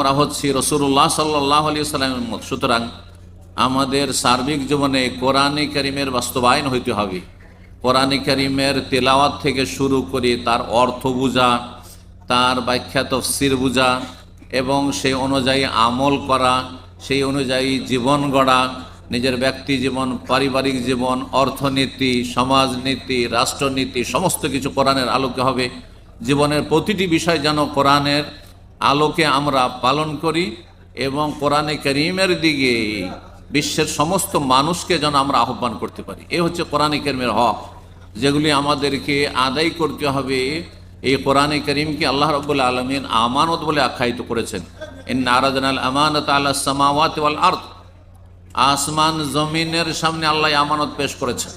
আমরা হচ্ছি রসুল্লাহ সাল্লাহ আলী সাল্লামের মত সুতরাং আমাদের সার্বিক জীবনে কোরআনে করিমের বাস্তবায়ন হইতে হবে। কোরআনে করিমের তেলাওয়াত থেকে শুরু করে তার অর্থ বোঝা, তার ব্যাখ্যা তফসির বোঝা এবং সেই অনুযায়ী আমল করা, সেই অনুযায়ী জীবন গড়া, নিজের ব্যক্তি জীবন, পারিবারিক জীবন, অর্থনীতি, সমাজনীতি, রাষ্ট্রনীতি, সমস্ত কিছু কোরআনের আলোকে হবে। জীবনের প্রতিটি বিষয় যেন কোরআনের আলোকে আমরা পালন করি এবং কোরআনে করিমের দিকে বিশ্বের সমস্ত মানুষকে যেন আমরা আহ্বান করতে পারি। এ হচ্ছে কোরআনে করিমের হক। যেগুলি আমাদেরকে আদায় করতে হবে, এই কোরআনে করিমকে আল্লাহ রব্বুল আলমিন আমানত বলে আখ্যায়িত করেছেন। ইন আরাজনাল আমানত আল্লাহ সামাওয়াত আর্থ আসমান জমিনের সামনে আল্লাহ আমানত পেশ করেছেন।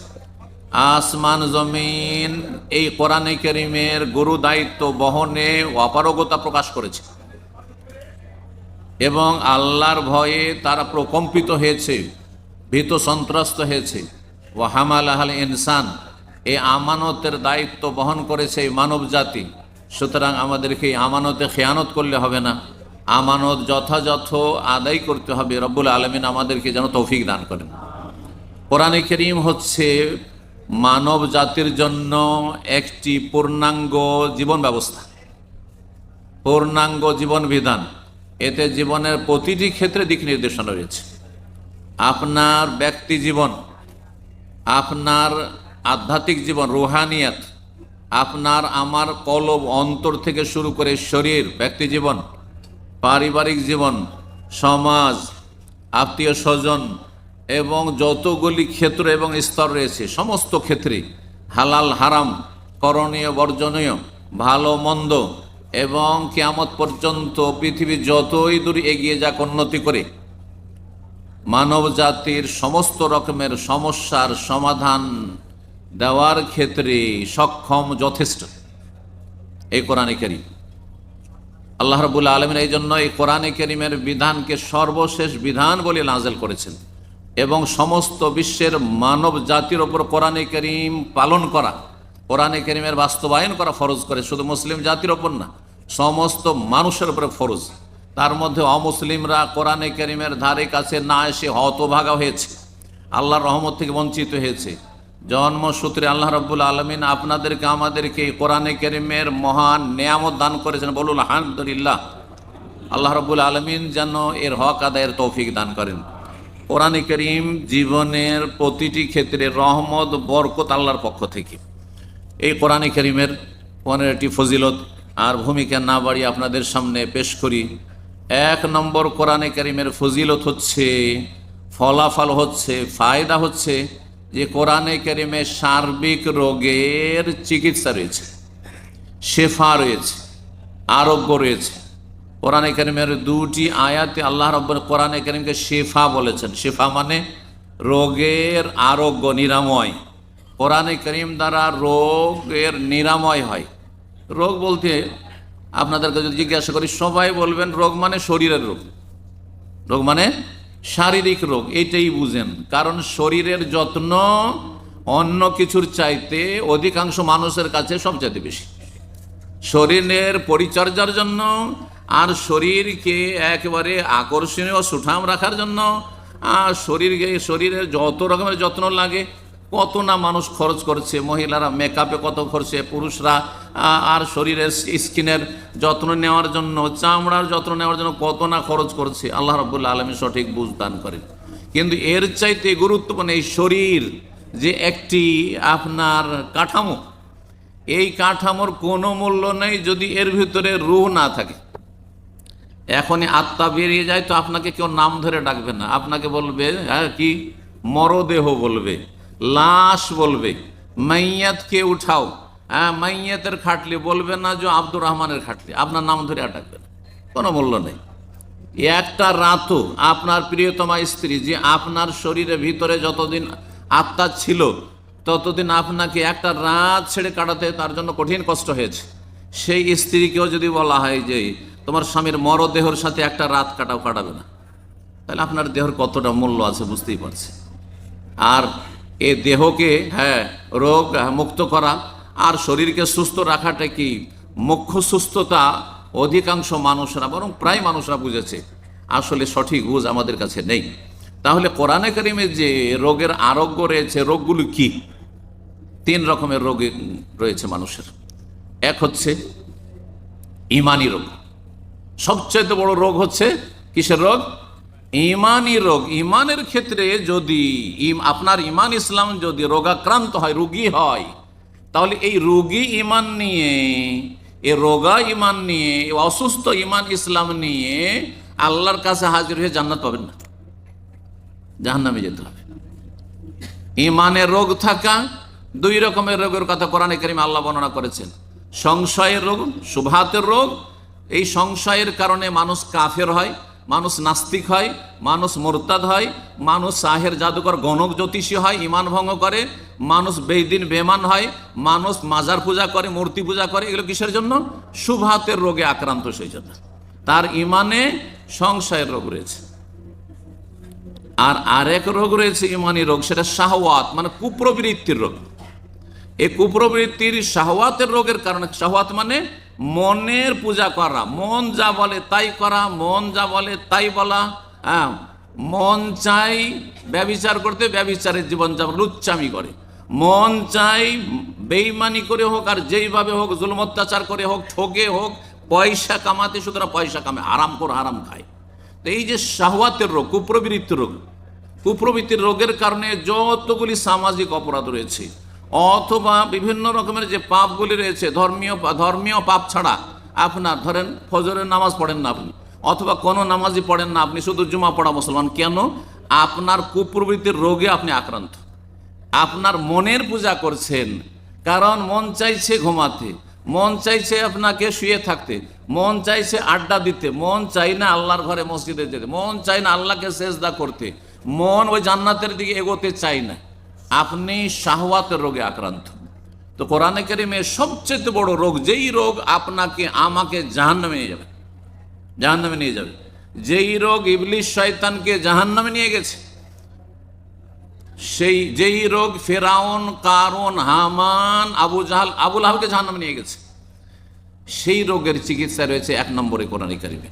আসমান, জমিন এই কোরআনে করিমের গুরু দায়িত্ব বহনে অপারগতা প্রকাশ করেছে। এবং আল্লাহর ভয়ে তারা প্রকম্পিত হয়েছে, ভীত সন্ত্রস্ত হয়েছে। ও হামাল আহাল ইনসান, এই আমানতের দায়িত্ব বহন করেছে এই মানব জাতি। সুতরাং আমাদেরকে এই আমানতে খেয়ানত করলে হবে না। আমানত যথাযথ আদায় করতে হবে। রব্বুল আলমিন আমাদেরকে যেন তৌফিক দান করেন। কোরআনে করিম হচ্ছে মানব জাতির জন্য একটি পূর্ণাঙ্গ জীবন ব্যবস্থা। পূর্ণাঙ্গ জীবন বিধান। এতে জীবনের প্রতিটি ক্ষেত্রে দিক নির্দেশনা রয়েছে। আপনার ব্যক্তি জীবন, আপনার আধ্যাত্মিক জীবন, রুহানিয়াত, আপনার আমার কলব অন্তর থেকে শুরু করে শরীর, ব্যক্তি জীবন, পারিবারিক জীবন, সমাজ, আত্মীয় স্বজন এবং যতগুলি ক্ষেত্র এবং স্তর রয়েছে, সমস্ত ক্ষেত্রে হালাল, হারাম, করণীয়, বর্জনীয়, ভালো, মন্দ, এবং কেয়ামত পর্যন্ত পৃথিবী যতই দূর এগিয়ে যাক, উন্নতি করে মানব জাতির সমস্ত রকমের সমস্যার সমাধান দেওয়ার ক্ষেত্রে সক্ষম যথেষ্ট। এই কোরআনে করিম। আল্লাহ রবুল্লা আলমিন এই জন্য এই কোরআনে করিমের বিধানকে সর্বশেষ বিধান বলে নাজেল করেছেন। এবং সমস্ত বিশ্বের মানব জাতির ওপর কোরআনে করিম পালন করা, কোরআনে করিমের বাস্তবায়ন করা ফরজ করে, শুধু মুসলিম জাতির ওপর না, সমস্ত মানুষের উপরে ফরজ। তার মধ্যে অমুসলিমরা কোরআনে করিমের ধারে কাছে না এসে হতভাগা হয়েছে, আল্লাহর রহমত থেকে বঞ্চিত হয়েছে। জন্মসূত্রে আল্লাহ রব্বুল আলমিন আপনাদেরকে আমাদেরকে কোরআনে করিমের মহান নিয়ামত দান করেছেন। বলুন, আলহামদুলিল্লাহ। আল্লাহ রব্বুল আলমিন যেন এর হক আদায়ের তৌফিক দান করেন। কোরআনে করিম জীবনের প্রতিটি ক্ষেত্রে রহমত, বরকত আল্লাহর পক্ষ থেকে। এই কোরআনে করিমের পনেরোটি ফজিলত আর ভূমিকা না বাড়িয়ে আপনাদের সামনে পেশ করি। এক নম্বর কোরআনে করিমের ফজিলত হচ্ছে, ফলাফল হচ্ছে, ফায়দা হচ্ছে যে কোরআনে করিমে সার্বিক রোগের চিকিৎসা রয়েছে, শেফা রয়েছে, আরোগ্য রয়েছে কোরআনে করিমের দুটি আয়াতে আল্লাহ রব্বর কোরআনে করিমকে শেফা বলেছেন। শেফা মানে রোগের আরোগ্য, নিরাময়। কোরআনে করিম দ্বারা রোগের নিরাময় হয়। রোগ বলতে আপনাদেরকে যদি জিজ্ঞাসা করি, সবাই বলবেন রোগ মানে শরীরের রোগ। রোগ মানে শারীরিক রোগ, এটাই বুঝেন। কারণ শরীরের যত্ন অন্য কিছুর চাইতে অধিকাংশ মানুষের কাছে সবচাইতে বেশি। শরীরের পরিচর্যার জন্য আর শরীরকে একেবারে আকর্ষণীয় সুঠাম রাখার জন্য, আর শরীরকে শরীরের যত রকমের যত্ন লাগে, কত না মানুষ খরচ করছে, মহিলারা মেকআপে কত করছে পুরুষরা আর শরীরের স্কিনের যত্ন নেওয়ার জন্য, চামড়ার যত্ন নেওয়ার জন্য কত না খরচ করছে, আল্লাহ রবুল্লা আলমী সঠিক বুঝ দান কিন্তু এর চাইতে গুরুত্বপূর্ণ এই শরীর যে একটি আপনার কাঠামো, এই কাঠামোর কোনো মূল্য নেই যদি এর ভিতরে রুহ না থাকে। এখনই আত্মা বেরিয়ে যায় তো আপনাকে কেউ নাম ধরে ডাকবে না। আপনাকে বলবে হ্যাঁ কি? মরদেহ বলবে, লাশ বলবে, মাইয়াতকে উঠাও। হ্যাঁ মাইয়াতের খাটলি বলবে না যে আব্দুর রহমানের খাটলি। আপনার নাম ধরে ডাকবে না। কোনো মূল্য নেই। একটা রাতও আপনার প্রিয়তমা স্ত্রী যে আপনার শরীরের ভিতরে যতদিন আত্মা ছিল, ততদিন আপনাকে একটা রাত ছেড়ে কাটাতে তার জন্য কঠিন কষ্ট হয়েছে। সেই স্ত্রীকেও যদি বলা হয় যে তোমার স্বামীর মরদেহর সাথে একটা রাত কাটাও কাটাবে না। তাহলে আপনার দেহর কতটা মূল্য আছে বুঝতেই পারছি। আর এ দেহকে হ্যাঁ রোগ মুক্ত করা। আর শরীরকে সুস্থ রাখাটা কি? মুখ্য সুস্থতা অধিকাংশ মানুষরা, বরং প্রায় মানুষরা বুঝেছে। আসলে সঠিক বুঝ আমাদের কাছে নেই। তাহলে কোরআনে করিমে যে রোগের আরোগ্য রয়েছে, রোগগুলো কি? তিন রকমের রোগ রয়েছে মানুষের। এক হচ্ছে ইমানি রোগ। সবচেয়ে বড় রোগ হচ্ছে কিসের রোগ? ইমানি রোগ। ইমানের ক্ষেত্রে যদি আপনার ইমান ইসলাম যদি রোগাক্রান্ত হয়, রুগী হয়, তাহলে এই রুগী ইমান নিয়ে, এ রোগা ইমান নিয়ে অসুস্থ ইমান ইসলাম নিয়ে আল্লাহর কাছে হাজির হয়ে জান্নাত পাবেন না। জাহান্নামে যেতে হবে। ইমানের রোগ থাকা দুই রকমের রোগের কথা কোরআনে করিম আল্লাহ বর্ণনা করেছেন। সংশয়ের রোগ, সুভাতের রোগ এই সংশয়ের কারণে মানুষ কাফের হয়, মানুষ নাস্তিক হয়, মানুষ মোরতাদ হয়, মানুষ সাহের জাদুকর গণক জ্যোতিষী হয়, ইমান ভঙ্গ করে, মানুষ বেদিন বেমান হয়, মানুষ মাজার পূজা করে, মূর্তি পূজা করে, এগুলো কিসের জন্য? সুভাতের রোগে আক্রান্ত সেই জন্য। তার ইমানে সংশয়ের রোগ রয়েছে। আর আরেক রোগ রয়েছে ইমানি রোগ, সেটা শাহওয়াত মানে কুপ্রবৃত্তির রোগ। এই কুপ্রবৃত্তির শাহওয়াতের রোগের কারণে, শাহওয়াত মানে মনের পূজা করা, মন যা বলে তাই করা, মন যা বলে তাই বলা হ্যাঁ মন চাই ব্যবিচার করতে ব্যবিচারের জীবনযাপন, লুচ্চামি করে। মন চাই বেইমানি করে হোক আর যেইভাবে হোক, জুলম অত্যাচার করে হোক ঠকে হোক, পয়সা কামাতে, সুতরাং পয়সা কামে আরাম করে আরাম খায়। তো এই যে শাহওয়াতের রোগ, কুপ্রবৃত্তির রোগ, কুপ্রবৃত্তির রোগের কারণে যতগুলি সামাজিক অপরাধ রয়েছে অথবা বিভিন্ন রকমের যে পাপগুলি রয়েছে, ধর্মীয় ধর্মীয় পাপ ছাড়া আপনার ধরেন ফজরের নামাজ পড়েন না আপনি, অথবা কোনো নামাজই পড়েন না আপনি, শুধু জুমা পড়া মুসলমান। কেন? আপনার কুপ্রবৃত্তির রোগে আপনি আক্রান্ত। আপনার মনের পূজা করছেন, কারণ মন চাইছে ঘুমাতে, মন চাইছে আপনাকে শুয়ে থাকতে, মন চাইছে আড্ডা দিতে, মন চাই না আল্লাহর ঘরে মসজিদে যেতে, মন চাই না আল্লাহকে সেজদা করতে, মন ওই জান্নাতের দিকে এগোতে চাই না। আপনি শাহওয়াতের রোগে আক্রান্ত। তো কোরআনে কারিমে সবচেয়ে বড় রোগ যেই রোগ আপনাকে, আমাকে জাহান্নামে নিয়ে যাবে। জাহান্নামে নিয়ে যাবে। যেই রোগ ইবলিশ শয়তানকে জাহান্নামে নিয়ে গেছে, সেই, যেই রোগ ফেরাউন কারণ হামান, আবু জাহাল, আবুল আহকে জাহান্নামে নিয়ে গেছে, সেই রোগের চিকিৎসা রয়েছে এক নম্বরে কোরআন কারিমে।